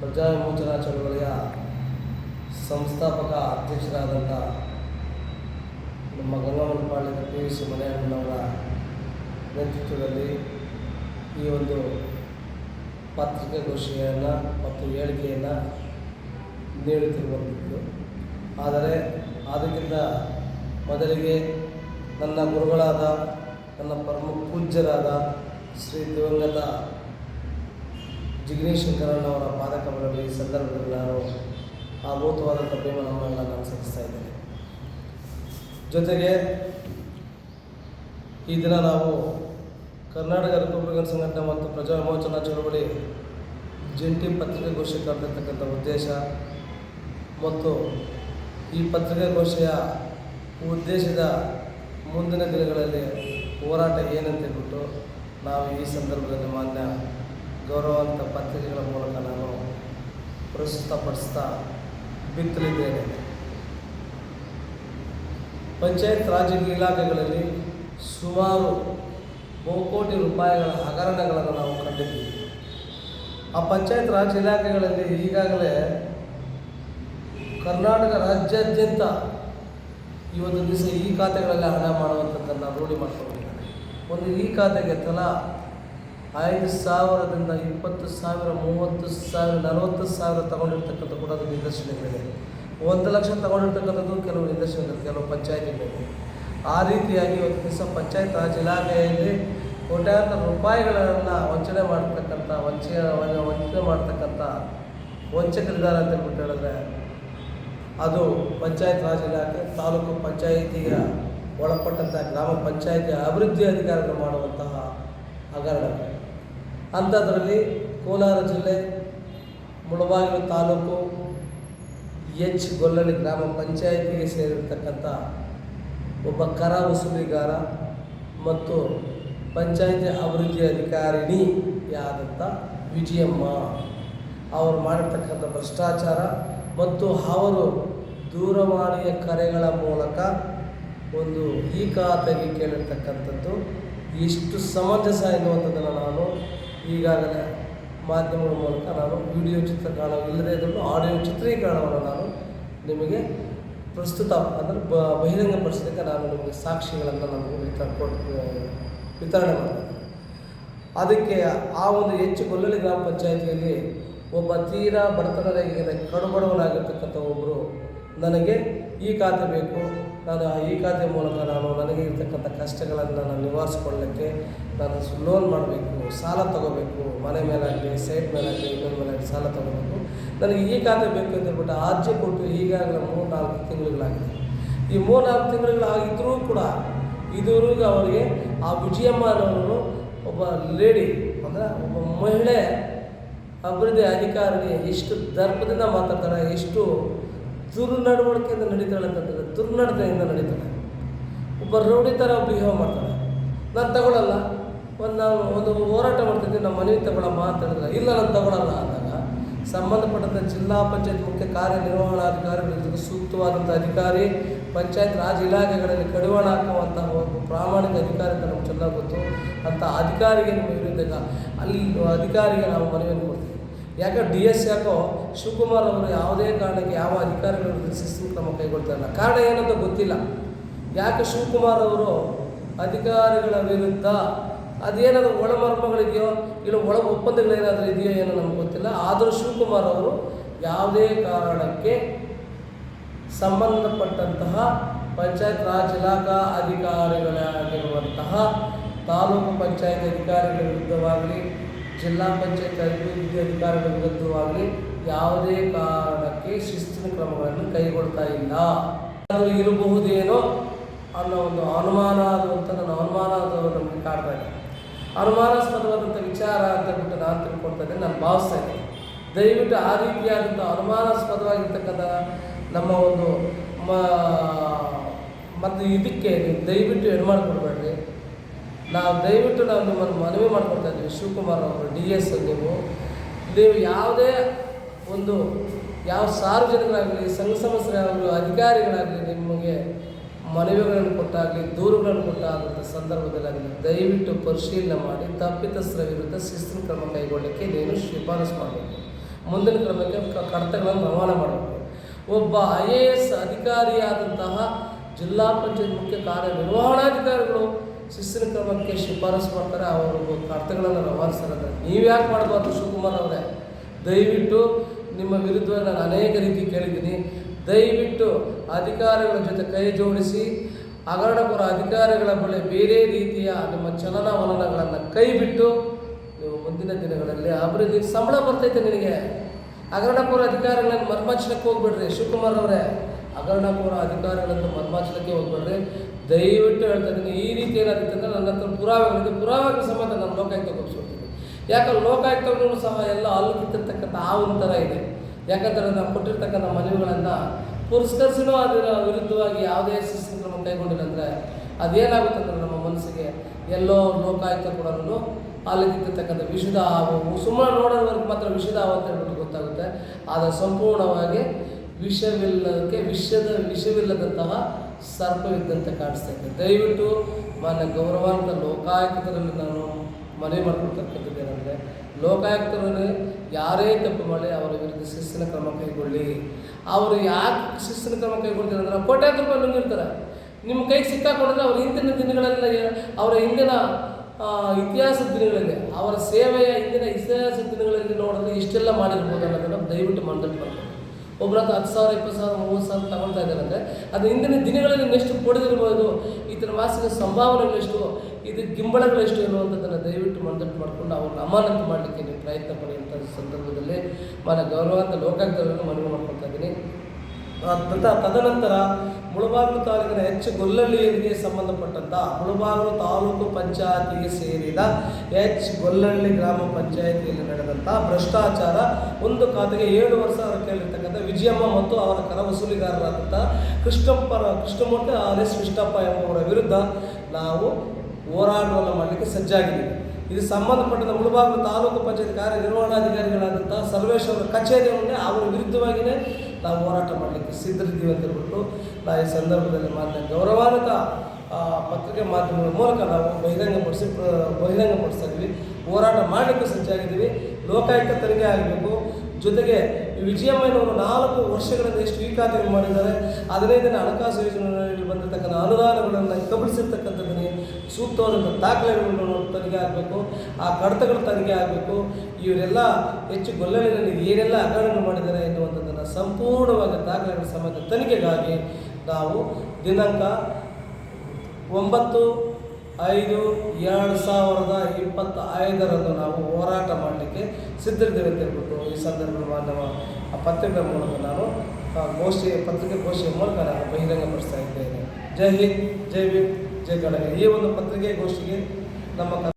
ಪ್ರಜಾವಿಮೋಚನಾ ಚಳವಳಿಯ ಸಂಸ್ಥಾಪಕ ಅಧ್ಯಕ್ಷರಾದಂಥ ನಮ್ಮ ಗಂಗಮ್ಮನಪಾಳ್ಯದ ಪಿ ವಿ ಸಿ ನೇತೃತ್ವದಲ್ಲಿ ಈ ಒಂದು ಪತ್ರಿಕಾಗೋಷ್ಠಿಯನ್ನು ಮತ್ತು ಹೇಳಿಕೆಯನ್ನು ನೀಡುತ್ತಿರುವಂಥದ್ದು ಆದರೆ ಅದಕ್ಕಿಂತ ಮೊದಲಿಗೆ ನನ್ನ ಗುರುಗಳಾದ, ನನ್ನ ಪರಮ ಪೂಜ್ಯರಾದ ಶ್ರೀ ದಿವಂಗತ ಜಿಗ್ನೇಶ್ ಶಂಕರಣ್ಣವರ ಪಾದಕಮಲಲ್ಲಿ ಈ ಸಂದರ್ಭದಲ್ಲಿ ನಾನು ಅಭೂತವಾದಂಥ ಪ್ರೇಮ ನಾನು ಸಲ್ಲಿಸ್ತಾ ಇದ್ದೇನೆ. ಜೊತೆಗೆ ಈ ದಿನ ನಾವು ಕರ್ನಾಟಕ ರಿಪಬ್ಲಿಕನ್ ಸಂಘಟನೆ ಮತ್ತು ಪ್ರಜಾ ವಿಮೋಚನಾ ಚಳವಳಿ ಜಂಟಿ ಪತ್ರಿಕಾಗೋಷ್ಠಿ ಕರೆದಿರ್ತಕ್ಕಂಥ ಉದ್ದೇಶ ಮತ್ತು ಈ ಪತ್ರಿಕಾಗೋಷ್ಠಿಯ ಉದ್ದೇಶದ ಮುಂದಿನ ದಿನಗಳಲ್ಲಿ ಹೋರಾಟ ಏನಂತ ಹೇಳ್ಬಿಟ್ಟು ನಾವು ಈ ಸಂದರ್ಭದಲ್ಲಿ ಮಾನ್ಯ ಗೌರವಾನ್ವಿತ ಪತ್ರಿಕೆಗಳ ಮೂಲಕ ನಾನು ಪ್ರಸ್ತುತಪಡಿಸ್ತಾ ಬಿತ್ತಲಿದ್ದೇನೆ. ಪಂಚಾಯತ್ ರಾಜ್ ಇಲಾಖೆಗಳಲ್ಲಿ ಸುಮಾರು ಬಹುಕೋಟಿ ರೂಪಾಯಿಗಳ ಹಗರಣಗಳನ್ನು ನಾವು ಕಂಡಿದ್ದೀವಿ. ಆ ಪಂಚಾಯತ್ ರಾಜ್ ಇಲಾಖೆಗಳಲ್ಲಿ ಈಗಾಗಲೇ ಕರ್ನಾಟಕ ರಾಜ್ಯಾದ್ಯಂತ ಒಂದು ದಿವಸ ಈ ಖಾತೆಗಳಲ್ಲಿ ಹಣ ಮಾಡುವಂಥದ್ದನ್ನು ರೂಢಿ ಮಾಡ್ಕೊಂಡಿದ್ದಾರೆ ಒಂದು ಈ ಖಾತೆಗೆ ತಲಾ ಐದು ಸಾವಿರದಿಂದ ಇಪ್ಪತ್ತು ಸಾವಿರ, ಮೂವತ್ತು ಸಾವಿರ, ನಲವತ್ತು ಸಾವಿರ ತಗೊಂಡಿರ್ತಕ್ಕಂಥ ಕೂಡ ಅದು ನಿದರ್ಶನಗಳಿದೆ ಒಂದು ಲಕ್ಷ ತಗೊಂಡಿರ್ತಕ್ಕಂಥದ್ದು ಕೆಲವು ನಿದರ್ಶನಗಳು ಕೆಲವು ಪಂಚಾಯತಿಗಳಿಗೆ ಆ ರೀತಿಯಾಗಿ ಇವತ್ತು ದಿವಸ ಪಂಚಾಯತ್ ಇಲಾಖೆಯಲ್ಲಿ ಕೋಟ್ಯಾಂತರ ರೂಪಾಯಿಗಳನ್ನು ವಂಚನೆ ಮಾಡ್ತಕ್ಕಂಥ ವಂಚನೆ ವಂಚನೆ ಮಾಡ್ತಕ್ಕಂಥ ವಂಚಕರಿದ್ದಾರೆ ಅಂತ ಹೇಳ್ಬಿಟ್ಟು ಹೇಳಿದ್ರೆ, ಅದು ಪಂಚಾಯತ್ ರಾಜ್ ಇಲಾಖೆ, ತಾಲೂಕು ಪಂಚಾಯಿತಿಗೆ ಒಳಪಟ್ಟಂತಹ ಗ್ರಾಮ ಪಂಚಾಯಿತಿ ಅಭಿವೃದ್ಧಿ ಅಧಿಕಾರಿಗಳು ಮಾಡುವಂತಹ ಹಗರಣಗಳು ಅಂಥದ್ರಲ್ಲಿ ಕೋಲಾರ ಜಿಲ್ಲೆ ಮುಳಬಾಗಿಲು ತಾಲೂಕು ಎಚ್ ಗೊಲ್ಲಡಿ ಗ್ರಾಮ ಪಂಚಾಯಿತಿಗೆ ಸೇರಿರ್ತಕ್ಕಂಥ ಒಬ್ಬ ಕರ ವಸೂಲಿಗಾರ ಮತ್ತು ಪಂಚಾಯಿತಿ ಅಭಿವೃದ್ಧಿ ಅಧಿಕಾರಿಣಿಯಾದಂಥ ವಿಜಯಮ್ಮ. ಅವರು ಮಾಡಿರ್ತಕ್ಕಂಥ ಭ್ರಷ್ಟಾಚಾರ ಮತ್ತು ಅವರು ದೂರವಾಣಿಯ ಕರೆಗಳ ಮೂಲಕ ಒಂದು ಈ ಖಾತೆಗೆ ಕೇಳಿರ್ತಕ್ಕಂಥದ್ದು ಎಷ್ಟು ಸಮಂಜಸ ಎನ್ನುವಂಥದ್ದನ್ನು ನಾನು ಈಗಾಗಲೇ ಮಾಧ್ಯಮಗಳ ಮೂಲಕ ನಾನು ವಿಡಿಯೋ ಚಿತ್ರೀಕರಣ ಇಲ್ಲದೇ ಇದ್ದರೂ ಆಡಿಯೋ ಚಿತ್ರೀಕರಣವನ್ನು ನಾನು ನಿಮಗೆ ಪ್ರಸ್ತುತ ಅಂದರೆ ಬ ಬಹಿರಂಗಪಡಿಸೋದಕ್ಕೆ ನಾನು ನಿಮಗೆ ಸಾಕ್ಷಿಗಳನ್ನು ನಾನು ವಿತರಣೆ ವಿತರಣೆ ಮಾಡಿದೆ ಅದಕ್ಕೆ ಆ ಒಂದು ಹೆಚ್ಚು ಗೊಲ್ಲಳ್ಳಿ ಗ್ರಾಮ ಪಂಚಾಯಿತಿಯಲ್ಲಿ ಒಬ್ಬ ತೀರಾ ಬಡತನ ರೇಖೆಗೆ ಕಡುಬಡವನಾಗಿರ್ತಕ್ಕಂಥ ಒಬ್ಬರು ನನಗೆ ಈ ಖಾತೆ ಬೇಕು. ನಾನು ಈ ಖಾತೆ ಮೂಲಕ ನಾನು ನನಗೆ ಇರ್ತಕ್ಕಂಥ ಕಷ್ಟಗಳನ್ನು ನಾನು ನಿವಾರಿಸ್ಕೊಳ್ಳೋಕ್ಕೆ ನಾನು ಲೋನ್ ಮಾಡಬೇಕು, ಸಾಲ ತಗೋಬೇಕು, ಮನೆ ಮೇಲಾಗಲಿ ಸೈಟ್ ಮೇಲಾಗಲಿ, ಇನ್ನೊಂದು ಮೇಲಾಗಲಿ ಸಾಲ ತಗೋಬೇಕು. ನನಗೆ ಈ ಖಾತೆ ಬೇಕು ಅಂತ ಹೇಳ್ಬಿಟ್ಟು ಅರ್ಜಿ ಕೊಟ್ಟು ಈಗಾಗಲೇ ಮೂರು ನಾಲ್ಕು ತಿಂಗಳುಗಳಾಗಿದೆ. ಈ ಮೂರು ನಾಲ್ಕು ತಿಂಗಳುಗಳಾಗಿದ್ದರೂ ಕೂಡ ಇದುವರೆಗೂ ಅವರಿಗೆ ಆ ವಿಜಯಮ್ಮ ಅನ್ನೋರು ಒಬ್ಬ ಲೇಡಿ ಅಂದರೆ ಒಬ್ಬ ಮಹಿಳೆ ಅಭಿವೃದ್ಧಿ ಅಧಿಕಾರಿಗೆ ಎಷ್ಟು ದರ್ಪದಿಂದ ಮಾತಾಡ್ತಾರೆ ಎಷ್ಟು ದುರ್ನಡವಳಿಕೆಯಿಂದ ನಡೀತಾಳೆ ಅಂತಂದರೆ ದುರ್ನಡತೆಯಿಂದ ನಡೀತಾಳೆ. ಒಬ್ಬ ರೌಡಿ ಥರ ಬಿಹೇವ್ ಮಾಡ್ತಾಳೆ. ನಾನು ತಗೊಳ್ಳಲ್ಲ ಒಂದು ನಾವು ಒಂದು ಹೋರಾಟ ಮಾಡ್ತಿದ್ದೆ ನಮ್ಮ ಮನೆಗೆ ತಗೊಳ್ಳಮ್ಮ ಅಂತ ಹೇಳಿದ್ರೆ, ಇಲ್ಲ, ನಾನು ತಗೊಳ್ಳಲ್ಲ ಅಂದಾಗ ಸಂಬಂಧಪಟ್ಟಂಥ ಜಿಲ್ಲಾ ಪಂಚಾಯತ್ ಮುಖ್ಯ ಕಾರ್ಯನಿರ್ವಹಣಾಧಿಕಾರಿಗಳಿಗೆ ಸೂಕ್ತವಾದಂಥ ಅಧಿಕಾರಿ, ಪಂಚಾಯತ್ ರಾಜ್ ಇಲಾಖೆಗಳಲ್ಲಿ ಕಡಿವಾಣ ಹಾಕುವಂಥ ಒಂದು ಪ್ರಾಮಾಣಿಕ ಅಧಿಕಾರಿ ಅಂತ ನಮ್ಗೆ ಚೆನ್ನಾಗಿ ಗೊತ್ತು. ಅಂಥ ಅಧಿಕಾರಿಗೆ ನಮಗೆ ವಿರುದ್ಧ ಅಲ್ಲಿ ಅಧಿಕಾರಿಗೆ ನಾವು ಮನವಿಯನ್ನು ಕೊಡ್ತೀವಿ. ಯಾಕೆ ಡಿ ಎಸ್ ಯಾಕೋ ಶಿವಕುಮಾರ್ ಅವರು ಯಾವುದೇ ಕಾರಣಕ್ಕೆ ಯಾವ ಅಧಿಕಾರಿಗಳು ಶಿಸ್ತಿನ ಕ್ರಮ ಕೈಗೊಳ್ತಾ ಇಲ್ಲ. ಕಾರಣ ಏನಂತ ಗೊತ್ತಿಲ್ಲ. ಯಾಕೆ ಶಿವಕುಮಾರ್ ಅವರು ಅಧಿಕಾರಿಗಳ ವಿರುದ್ಧ ಅದೇನಾದರೂ ಒಳಮರ್ಮಗಳಿದೆಯೋ ಇಲ್ಲ ಒಳ ಒಪ್ಪಂದಗಳೇನಾದರೂ ಇದೆಯೋ ಏನೋ ನಮ್ಗೆ ಗೊತ್ತಿಲ್ಲ. ಆದರೂ ಶಿವಕುಮಾರ್ ಅವರು ಯಾವುದೇ ಕಾರಣಕ್ಕೆ ಸಂಬಂಧಪಟ್ಟಂತಹ ಪಂಚಾಯತ್ ರಾಜ್ ಇಲಾಖಾ ಅಧಿಕಾರಿಗಳಾಗಿರುವಂತಹ ತಾಲೂಕು ಪಂಚಾಯತ್ ಅಧಿಕಾರಿಗಳ ವಿರುದ್ಧವಾಗಲಿ, ಜಿಲ್ಲಾ ಪಂಚಾಯತ್ ಅಭಿವೃದ್ಧಿ ಅಧಿಕಾರಿಗಳ ವಿರುದ್ಧವಾಗಲಿ ಯಾವುದೇ ಕಾರಣಕ್ಕೆ ಶಿಸ್ತಿನ ಕ್ರಮಗಳನ್ನು ಕೈಗೊಳ್ತಾ ಇಲ್ಲ. ಅದು ಇರಬಹುದೇನೋ ಅನ್ನೋ ಒಂದು ಅನುಮಾನ ಅಂತ ನನ್ನ ಅನುಮಾನ ಅದು ನಮಗೆ ಕಾಡ್ತಾ ಇದೆ. ಅನುಮಾನಾಸ್ಪದವಾದಂಥ ವಿಚಾರ ಅಂತ ಬಿಟ್ಟು ನಾನು ತಿಳ್ಕೊಳ್ತಾ ಇದ್ದೇನೆ, ನಾನು ಭಾವಿಸ್ತಾ ಇದ್ದೀನಿ. ದಯವಿಟ್ಟು ಆ ರೀತಿಯಾದಂಥ ಅನುಮಾನಾಸ್ಪದವಾಗಿರ್ತಕ್ಕಂಥ ನಮ್ಮ ಒಂದು ಮತ್ತು ಇದಕ್ಕೆ ನೀವು ದಯವಿಟ್ಟು ಎಡ್ ಮಾಡಿಕೊಡ್ಬೇಡ್ರಿ. ನಾವು ದಯವಿಟ್ಟು ನಾವು ನಿಮ್ಮನ್ನು ಮನವಿ ಮಾಡ್ಕೊಳ್ತಾ ಇದ್ದೀವಿ ಶಿವಕುಮಾರ್ ಅವರು, ಡಿ ಎಸ್ ನೀವು. ನೀವು ಯಾವುದೇ ಒಂದು ಯಾವ ಸಾರ್ವಜನಿಕರಾಗಲಿ ಸಂಘ ಸಂಸ್ಥೆಗಳಾಗಲಿ, ಅಧಿಕಾರಿಗಳಾಗಲಿ ನಿಮಗೆ ಮನವಿಗಳನ್ನು ಕೊಟ್ಟಾಗಲಿ, ದೂರುಗಳನ್ನು ಕೊಟ್ಟಾದಂಥ ಸಂದರ್ಭದಲ್ಲಾಗಲಿ ದಯವಿಟ್ಟು ಪರಿಶೀಲನೆ ಮಾಡಿ ತಪ್ಪಿತಸ್ಥರ ವಿರುದ್ಧ ಶಿಸ್ತಿನ ಕ್ರಮ ಕೈಗೊಳ್ಳಲಿಕ್ಕೆ ನೀನು ಶಿಫಾರಸು ಮಾಡಬೇಕು. ಮುಂದಿನ ಕ್ರಮಕ್ಕೆ ಕಡತಗಳನ್ನು ರವಾನೆ ಮಾಡಬೇಕು. ಒಬ್ಬ ಐ ಎ ಎಸ್ ಅಧಿಕಾರಿಯಾದಂತಹ ಜಿಲ್ಲಾ ಪಂಚಾಯತ್ ಮುಖ್ಯ ಕಾರ್ಯನಿರ್ವಹಣಾಧಿಕಾರಿಗಳು ಶಿಸ್ತಿನ ಕ್ರಮಕ್ಕೆ ಶಿಫಾರಸು ಮಾಡ್ತಾರೆ. ಅವರು ಕಡತಗಳನ್ನು ನೀವು ಯಾಕೆ ಮಾಡಬಾರ್ದು? ಶಿವಕುಮಾರ್ ಅವರೇ, ದಯವಿಟ್ಟು ನಿಮ್ಮ ವಿರುದ್ಧ ನಾನು ಅನೇಕ ರೀತಿ ಕೇಳಿದ್ದೀನಿ. ದಯವಿಟ್ಟು ಅಧಿಕಾರಿಗಳ ಜೊತೆ ಕೈ ಜೋಡಿಸಿ ಹಗರಣಪುರ ಅಧಿಕಾರಿಗಳ ಬಳಿ ಬೇರೆ ರೀತಿಯ ನಿಮ್ಮ ಚಲನವಲನಗಳನ್ನು ಕೈ ಬಿಟ್ಟು ನೀವು ಮುಂದಿನ ದಿನಗಳಲ್ಲಿ ಅಭಿವೃದ್ಧಿ ಸಂಬಳ ಬರ್ತೈತೆ ನಿನಗೆ. ಹಗರಣಪುರ ಅಧಿಕಾರಿಗಳನ್ನು ಮರ್ಮಾಚಲಕ್ಕೆ ಹೋಗ್ಬಿಡ್ರಿ, ಶಿವಕುಮಾರ್ ಅವರೇ. ಹಗರಣಪುರ ಅಧಿಕಾರಿಗಳನ್ನು ಮರ್ಮಾಚಲಕ್ಕೆ ಹೋಗ್ಬಿಡ್ರಿ. ದಯವಿಟ್ಟು ಹೇಳ್ತಾ ಇದ್ದೀನಿ, ಈ ರೀತಿ ಏನಾಗುತ್ತೆ ಅಂದರೆ ನನ್ನ ಹತ್ರ ಪುರಾವೆಗಳಿದೆ ಪುರಾವೆಗಳ ಸಮೇತ ನಾನು ಲೋಕಾಯುಕ್ತ ಕೊಡಿಸ್ಕೊಡ್ತೀನಿ ಯಾಕಂದ್ರೆ ಲೋಕಾಯುಕ್ತಗಳು ಸಹ ಎಲ್ಲ ಅಲ್ಲಿ ಕಿತ್ತಿರ್ತಕ್ಕಂಥ ಹಾವಿನ ಥರ ಇದೆ. ಯಾಕಂದರೆ ನಾವು ಕೊಟ್ಟಿರ್ತಕ್ಕಂಥ ಮನವಿಗಳನ್ನು ಪುರಸ್ಕರಿಸಿನೂ ಅದರ ವಿರುದ್ಧವಾಗಿ ಯಾವುದೇ ಶಿಸ್ತಿನ ಕ್ರಮ ಕೈಗೊಂಡಿಲ್ಲ ಅಂದರೆ ಅದೇನಾಗುತ್ತೆ ಅಂದರೆ ನಮ್ಮ ಮನಸ್ಸಿಗೆ ಎಲ್ಲೋ ಲೋಕಾಯುಕ್ತ ಕೂಡ ಅಲ್ಲಿ ಕಿತ್ತಿರ್ತಕ್ಕಂಥ ವಿಷದ ಹಾವು, ಸುಮ್ಮನೆ ನೋಡೋವರೆಗೆ ಮಾತ್ರ ವಿಷದ ಹಾವು ಅಂತ ಹೇಳ್ಬಿಟ್ಟು ಗೊತ್ತಾಗುತ್ತೆ. ಆದರೆ ಸಂಪೂರ್ಣವಾಗಿ ವಿಷವಿಲ್ಲದಕ್ಕೆ, ವಿಷದ, ವಿಷವಿಲ್ಲದಂತಹ ಸರ್ಪವಿದ್ದಂತೆ ಇದೆ. ದಯವಿಟ್ಟು ಮಾನ್ಯ ಗೌರವಾರ್ಥ ಲೋಕಾಯುಕ್ತರಲ್ಲಿ ನಾನು ಮನವಿ ಮಾಡ್ಕೊಳ್ತಕ್ಕಂಥದ್ದೇನೆಂದರೆ ಲೋಕಾಯುಕ್ತರಲ್ಲಿ ಯಾರೇ ತಪ್ಪು ಮಾಡಿ ಅವರ ವಿರುದ್ಧ ಶಿಸ್ತಿನ ಕ್ರಮ ಕೈಗೊಳ್ಳಿ. ಅವರು ಯಾಕೆ ಶಿಸ್ತಿನ ಕ್ರಮ ಕೈಗೊಳ್ತಾರೆ ಅಂದರೆ ಕೋಟ್ಯಾಂತರ ರೂಪಾಯಿ ನುಂಗಿರ್ತಾರೆ ನಿಮ್ಮ ಕೈಗೆ ಸಿಕ್ಕಾಕೊಂಡ್ರೆ ಅವ್ರ ಹಿಂದಿನ ದಿನಗಳಲ್ಲಿ ಅವರ ಹಿಂದಿನ ಇತಿಹಾಸದ ದಿನಗಳಲ್ಲಿ, ಅವರ ಸೇವೆಯ ಹಿಂದಿನ ಇತಿಹಾಸದ ದಿನಗಳಲ್ಲಿ ನೋಡಿದ್ರೆ ಇಷ್ಟೆಲ್ಲ ಮಾಡಿರ್ಬೋದು ಅನ್ನೋದನ್ನು ದಯವಿಟ್ಟು ಮನದಲ್ಲಿ ಮಾಡ್ಕೊಂಡು ಒಬ್ಬರ ಹತ್ತು ಸಾವಿರ, ಇಪ್ಪತ್ತು ಸಾವಿರ, ಮೂವತ್ತು ಸಾವಿರ ತಗೊಳ್ತಾ ಇದ್ದಾರೆ ಅಂದರೆ ಅದು ಹಿಂದಿನ ದಿನಗಳಲ್ಲಿ ಎಷ್ಟು ಪಡೆದಿರ್ಬೋದು? ಈತನ ಮಾಸಿಕ ಸಂಭಾವನೆಗಳೆಷ್ಟು ಇದು ಗಿಂಬಳಗಳೆಷ್ಟು ಎನ್ನುವಂಥದ್ದನ್ನು ದಯವಿಟ್ಟು ಮನದಟ್ಟು ಮಾಡಿಕೊಂಡು ಅವ್ರನ್ನ ಅಮಾನತು ಮಾಡಲಿಕ್ಕೆ ನೀವು ಪ್ರಯತ್ನ ಪಡೆಯುವಂಥ ಸಂದರ್ಭದಲ್ಲಿ ಮನ ಗೌರವಾಂತ ಲೋಕಾಯುಕ್ತರನ್ನು ಮನವಿ ಮಾಡ್ಕೊಳ್ತಾ ಇದ್ದೀನಿ. ತದನಂತರ ಮುಳಬಾಗಿಲು ತಾಲೂಕಿನ ಎಚ್ ಗೊಲ್ಲಳ್ಳಿಯವರಿಗೆ ಸಂಬಂಧಪಟ್ಟಂಥ ಮುಳಬಾಗಿಲು ತಾಲೂಕು ಪಂಚಾಯತಿಗೆ ಸೇರಿದ ಎಚ್ ಗೊಲ್ಲಳ್ಳಿ ಗ್ರಾಮ ಪಂಚಾಯತಿಯಲ್ಲಿ ನಡೆದಂಥ ಭ್ರಷ್ಟಾಚಾರ ಒಂದು ಖಾತೆಗೆ ಏಳು ವರ್ಷ ಕೇಳಿರ್ತಕ್ಕಂಥ ವಿಜಯಮ್ಮ ಮತ್ತು ಅವರ ಕರ ವಸೂಲಿಗಾರರಾದಂಥ ಕೃಷ್ಣಪ್ಪ, ಕೃಷ್ಣಮೂರ್ತಿ ಆರ್ ಎಸ್ ಕೃಷ್ಣಪ್ಪ ಎಂಬುವರ ವಿರುದ್ಧ ನಾವು ಹೋರಾಟವನ್ನು ಮಾಡಲಿಕ್ಕೆ ಸಜ್ಜಾಗಿದ್ದೀವಿ. ಇದು ಸಂಬಂಧಪಟ್ಟಂತಹ ಮುಳಬಾಗಿಲು ತಾಲೂಕು ಪಂಚಾಯತ್ ಕಾರ್ಯನಿರ್ವಹಣಾಧಿಕಾರಿಗಳಾದಂಥ ಸರ್ವೇಶ್ವರ ಕಚೇರಿ ಮುಂದೆ ಅವರ ವಿರುದ್ಧವಾಗಿಯೇ ನಾವು ಹೋರಾಟ ಮಾಡಲಿಕ್ಕೆ ಸಿದ್ಧರಿದ್ದೀವಿ ಅಂತ ಹೇಳ್ಬಿಟ್ಟು ನಾವು ಈ ಸಂದರ್ಭದಲ್ಲಿ ಮಾನ್ಯ ಗೌರವಾನ್ವಿತ ಪತ್ರಿಕೆ ಮಾಧ್ಯಮಗಳ ಮೂಲಕ ನಾವು ಬಹಿರಂಗಪಡಿಸಿ, ಬಹಿರಂಗಪಡಿಸ್ತಾ ಇದ್ದೀವಿ. ಹೋರಾಟ ಮಾಡಲಿಕ್ಕೆ ಸಜ್ಜಾಗಿದ್ದೀವಿ. ಲೋಕಾಯುಕ್ತ ತನಿಖೆ ಆಗಬೇಕು. ಜೊತೆಗೆ ವಿಜಯಮ್ಮನವರು ನಾಲ್ಕು ವರ್ಷಗಳಲ್ಲಿ ಎಷ್ಟು ಈ ಮಾಡಿದ್ದಾರೆ ಹದಿನೈದನೇ ಹಣಕಾಸು ಯೋಜನೆಯಲ್ಲಿ ಬಂದಿರತಕ್ಕಂಥ ಅನುದಾನಗಳನ್ನು ಕಬಳಿಸಿರ್ತಕ್ಕಂಥದ್ದನ್ನೇ ಸೂಕ್ತವಾದಂಥ ದಾಖಲೆಗಳನ್ನು ತನಿಖೆ ಆಗಬೇಕು, ಆ ಕಡತಗಳು ತನಿಖೆ ಆಗಬೇಕು, ಇವರೆಲ್ಲ ಹೆಚ್ಚು ಗೊಲ್ಲಳಿನಲ್ಲಿ ಏನೆಲ್ಲ ಹಗರಣಗಳು ಮಾಡಿದ್ದಾರೆ ಎನ್ನುವಂಥದ್ದನ್ನು ಸಂಪೂರ್ಣವಾದ ದಾಖಲೆಗಳ ಸಮಯದ ತನಿಖೆಗಾಗಿ ನಾವು ದಿನಾಂಕ ಒಂಬತ್ತು ಐದು, ಎರಡು ಸಾವಿರದ ಇಪ್ಪತ್ತ ಐದರಂದು ನಾವು ಹೋರಾಟ ಮಾಡಲಿಕ್ಕೆ ಸಿದ್ಧರಿದ್ದೇವೆ ಅಂತ ಹೇಳ್ಬಿಟ್ಟು ಈ ಮಾಧ್ಯಮ, ಆ ಪತ್ರಿಕೆ ಮೂಲಕ ನಾನು ಪತ್ರಿಕೆ ಗೋಷ್ಠಿಯ ಮೂಲಕ ನಾನು ಬಹಿರಂಗಪಡಿಸ್ತಾ ಇದ್ದೇನೆ. ಜೈ ಹಿಂದ್, ಜೈ ಭೀಮ್, ಜೈ ಕಡಗ ಈ ಒಂದು ಪತ್ರಿಕೆ ಗೋಷ್ಠಿಗೆ ನಮ್ಮ